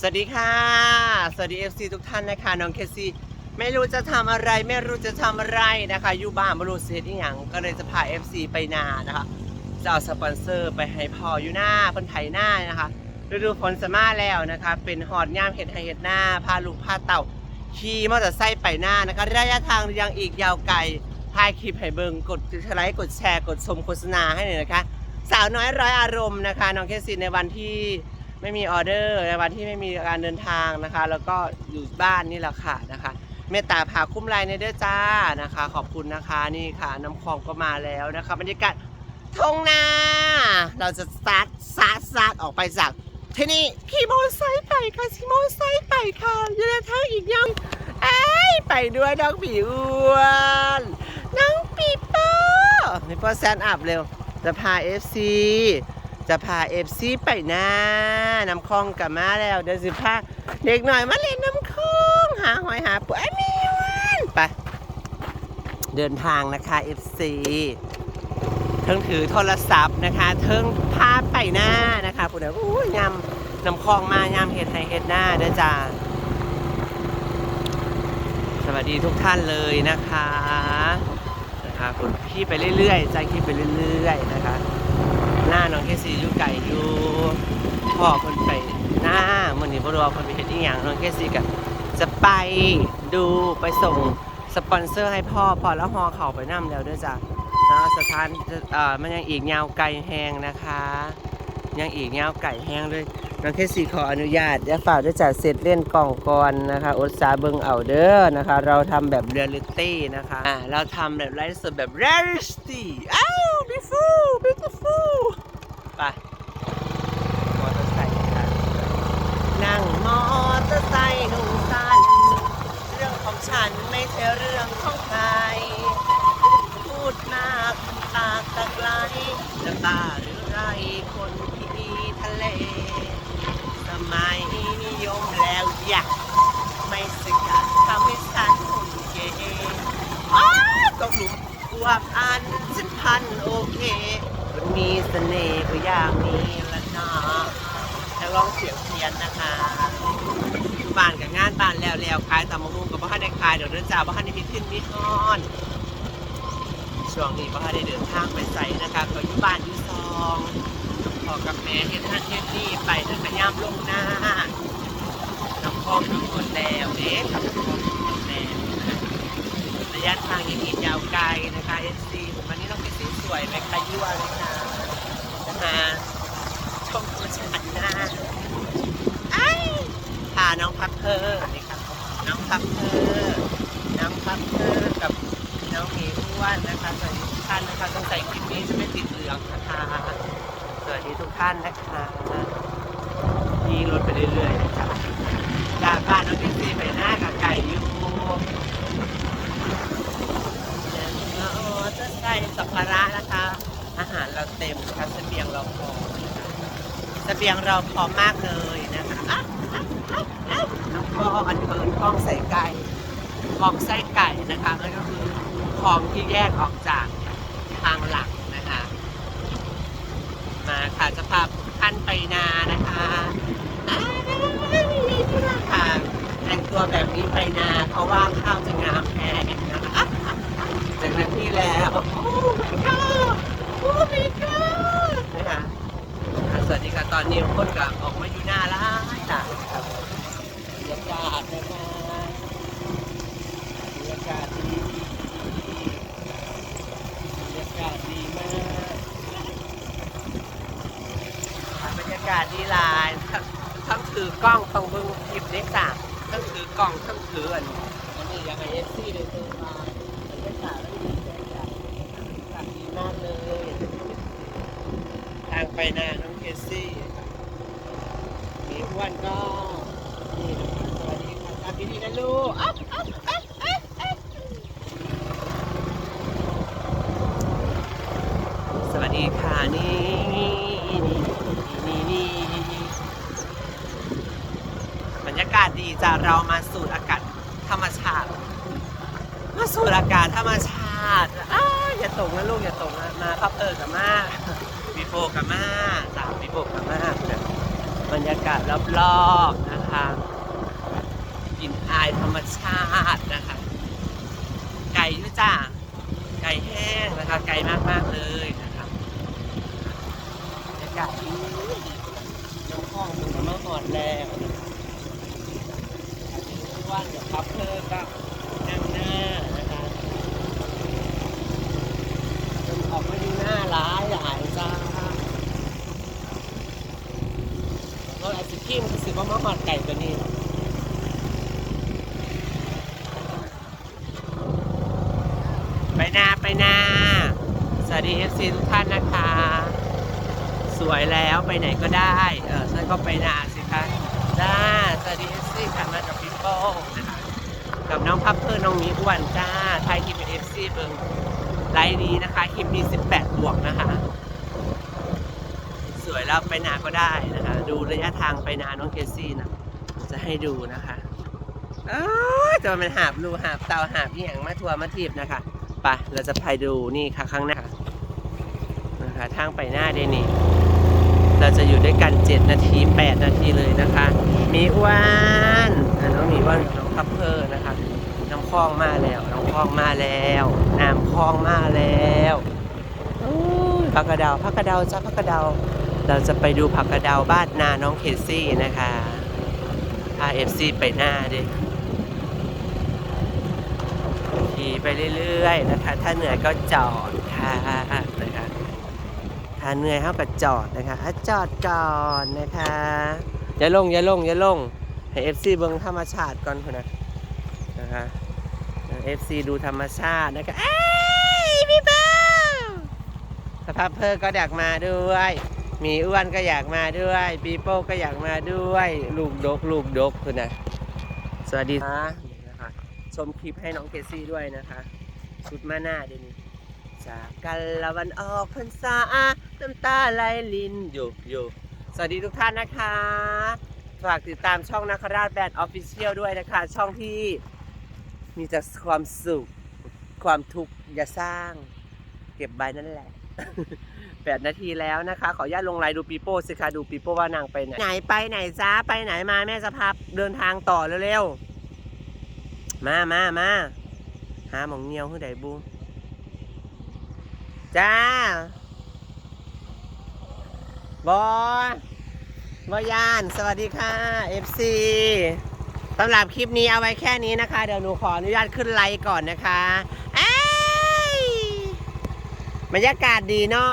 สวัสดีค่ะ สวัสดี FC ทุกท่านนะคะน้องเคซี่ไม่รู้จะทำอะไรไม่รู้จะทำอะไรนะคะอยู่บ้านไม่รู้เสียที่อย่างก็เลยจะพา FC ไปนานะคะจะเอาสปอนเซอร์ไปให้พ่ออยู่หน้าคนไถหน้านะคะฤดูฝนสมาแล้วนะคะ เป็นหอดย่ามเห็ดไฮเห็ดหน้าพาลูกพาเต่าขี่มอเตอร์ไซค์ไปหน้านะคะระยะทางยังอีกยาวไกลถ่ายคลิปให้เบิงกดไลค์กดแชร์กดชมโฆษณาให้หน่อยนะคะ สาวน้อยร้อยอารมณ์นะคะน้องเคสซินในวันที่ ไม่มีออเดอร์ในวันที่ไม่มีการเดินทางนะคะ แล้วก็อยู่บ้านนี่แหละค่ะนะคะเมตตาผาคุ้มลายในเด้อจ้านะคะ ขอบคุณนะคะนี่ค่ะน้ำคลองก็มาแล้วนะคะบรรยากาศทงนา เราจะซัดซัดซัดออกไปจากที่นี่ขี่มอเตอร์ไซค์ไปค่ะขี่มอเตอร์ไซค์ไปค่ะอยังทางอีกยังเอ้ยไปด้วยน้องผีอ้วนน้องปีโป้นี่โป้แซนอัพเร็วจะพา FC จะพา FC ไปหน้าน้ำคลองกับมาแล้วเดี๋ยวสิพาเด็กหน่อยมาเล่นน้ำคลองหาหอยหาปูไอ้มีวันไปเดินทางนะคะ FC เทิงถือโทรศัพท์นะคะเทิงพาไปหน้านะคะผู้เดียวอู้ยำน้ำคลองมายำเห็ดไฮเห็ดหน้าเด้อจ้าสวัสดีทุกท่านเลยนะคะนะคะคุณพี่ไปเรื่อยๆใจคิดไปเรื่อย ๆ นะคะ หน้าน้องเคซีอยู่ไก่อยู่พ่อคนไปหน้ามันนี่บรัวาคนไปเห็นอีกอย่างน้องเคซีกับจะไปดูไปส่งสปอนเซอร์ให้พ่อพอแล้วฮอเข่าไปนั่มแล้วด้วยจ้ะนะสถานเอ่อมันยังอีกยาวไกลแห้งนะคะ ยังอีกยาวไก่แห้งเลยน้องเคสีขออนุญาตเดี๋ยวฝากด้วยจัดเสร็จเล่นกล่องก่อนนะคะอดสาเบิงเอาเด้อนะคะ เราทำแบบเรียลลิตี้นะคะอ่าเราทำแบบไลฟ์สดแบบเรียลลิตี้อ้าว beautiful beautiful ไปมอเตอร์ไซค์ค่ะนั่งมอเตอร์ไซค์นุ่งสั้นเรื่องของฉันไม่ใช่เรื่องของใคร พูดมากตากตะไกลจะตาหรือไรคนที่มีทะเล สมัยนิยมแล้วอยากไม่สกัดทำให้ฉันหุ่นเกอ้าวตกหลุมอวบอันันโอเคมันมีเสน่ห์ก็อย่างนี้ละนะจะลองเสียงเพียนนะคะบ้านกับงานบ้านแล้วแล้วขายตามะมุงกับบ้านได้ขายเดี๋ยวเดินจ่าบ้านได้มีขึ้นมีฮอนช่วงนี้พ่อได้เดินทางไปใส่นะคะก็อยู่บ้านอยู่ซองพอกับแม่เฮ็ดท่านเฮ็ดนี่ไปนั่นก็ย่ำลงหน้าน้ำพองน้ำคนแล้วเองน้ำคนแล้วระยะทางยังอีกยาวไกลนะคะเอซีวันนี้น้ องเอซีสวยไปขยั่วเลยค่ะนะคะชมธรรมชาตินะไอ้พาน้องพับเพอร์นี่ครับน้องพับเพอร์น้องพับเพอร์กับน้องหมีอ้วนนะคะสวัสดีทุกท่านนะคะต้องใส่คลิปนี้จะไม่ติดเหลืองนะคะสวัสดีทุกท่านนะคะยีรถไปเรื่อยๆนะคะจากบ้านน้องพิซซี่ไปหน้ากับไก่อยู่แล้วจะใส่สัมภาระนะคะ อาหารเราเต็มนะคะเสบียงเราพอนะคะ เสบียงเราพร้อมมากเลยนะคะแล้วก็อันเปิดกล้องใส่ไก่ของไส้ไก่นะคะนั่นก็คือของที่แยกออกจากทางหลักนะคะมาค่ะจะพาท่านไปนานะคะค่ะแต่งตัวแบบนี้ไปนาเขาว่าข้าวจะงามแพงนะคะจากนั้นที่แล้วโอ้ my god โอ้ my god นะคะอะสวัสดีค่ะต อนนี้คนกับออกมาอยู่หน้าร้านนะครับบรรยากาศนะคะบรรยากาศดีบรรยากาศดีมากบรรยากาศดีหลายทั้งทั้งถือกล้องต้องเบึงคลิปเล็กจ้ะทั้งถือกล้องทั้งถืออันอันนี้ยังไงเอฟซีเลยเติมมาบรรยากาศแล้วดีใจจ้ะบรรยากาศดีมากเลย ทางไปนาน้องเคซี่มีอ้วนก็นี่นะครับสวัสดีค่ะตามพี่ดีนะลูกอ๊ะอ๊ะอ๊ะอ๊ะอ๊ะสวัสดีค่ะนี่นี่นี่นี่บรรยากาศดีจ้ะเรามาสูดอากาศธรรมชาติ มาสูดอากาศธรรมชาติอ้าวอย่าตกนะลูกอย่าตกนะมาพับเออกับมา ปิโฟกามาสาวปิโฟกามาบรรยากาศรอบๆนะคะกลิ่นอายธรรมชาตินะคะ ไก่ด้วยจ้าไก่แห้งนะคะ ไก่มากๆเลยนะคะบรรยากาศดีน้ห้องมันก็อ่อนแรงนะารถไอศครีมคือสิว่ามาหอดไก่ตัวนี้ไปนาไปนาสวัสดีเอฟซีทุกท่านนะคะ สวยแล้วไปไหนก็ได้ เออฉันก็ไปนาสิคะจ้าสวัสดีเอฟซีค่ะมากับพี่โป้นะคะกับน้องพับเพื่อนน้องมีอ้วนจ้าไทยคลิปเป็นเอฟซีเบิงไลน์นี้นะคะคลิปมี18 บวกนะคะ สวยแล้วไปนาก็ได้นะคะ ดูระยะทางไปนาน้องเคซี่นะจะให้ดูนะคะจะมันหาบลูหาบเตาหาบอียังมาทัวร์มาทีบนะคะไปเราจะไปดูนี่ค่ะข้างหน้านะคะทางไปหน้าเดนี่ เราจะอยู่ด้วยกัน 7 นาที 8 นาทีเลยนะคะมีอ้วนอะน้องมีอ้วนน้องคัพเพอร์นะคะน้ำคลองมาแล้วน้ำคลองมาแล้วน้ำคลองมาแล้วอู้ยผักกระเดาผักกระเดาจ้าผักกระเดา เราจะไปดูผักกระเดาบ้านนาน้องเคซี่นะคะ RFC ไปหน้าดิขี่ไปเรื่อยๆนะคะ ถ้าเหนื่อยก็จอดค่ะนะคะถ้าเหนื่อยเขาก็จอดนะคะอะจอดก่อนนะคะอย่าลงอย่าลงอย่าลงให้ FC เบิ่งธรรมชาติก่อนคนนะนะคะเอฟซีดูธรรมชาตินะคะเอ้ยพี่เบ้าสภาพเพอร์ก็อยากมาด้วย มีอ้วนก็อยากมาด้วยปีโป้ก็อยากมาด้วย ลูกดก ลูกดกคุณนะสวัสดีค่ะนะคะชมคลิปให้น้องเคซี่ด้วยนะคะ ชุดมาหน้าเดี๋ยวนี้จากกันละวันออกพรรษาน้ำตาไหลลินอยู่อยู่สวัสดีทุกท่านนะคะ ฝากติดตามช่องนาคราชแบนด์ออฟฟิเชียลด้วยนะคะ ช่องที่มีแต่ความสุข ความทุกข์อย่าสร้าง เก็บใบนั่นแหละ แปดนาทีแล้วนะคะ ขออนุญาตลงไลน์ดูปีโป้สิคะดูปีโป้ว่านางไปไหน ไหนไปไหนจ้าไปไหนมาแม่สภาพเดินทางต่อเร็วๆ มามามาหาหมองเงียวคือไดบูจ้าบอยบอยาน สวัสดีค่ะ FC สำหรับคลิปนี้เอาไว้แค่นี้นะคะ เดี๋ยวหนูขออนุญาตขึ้นไลค์ก่อนนะคะเอ้ยบรรยากาศดีเนาะ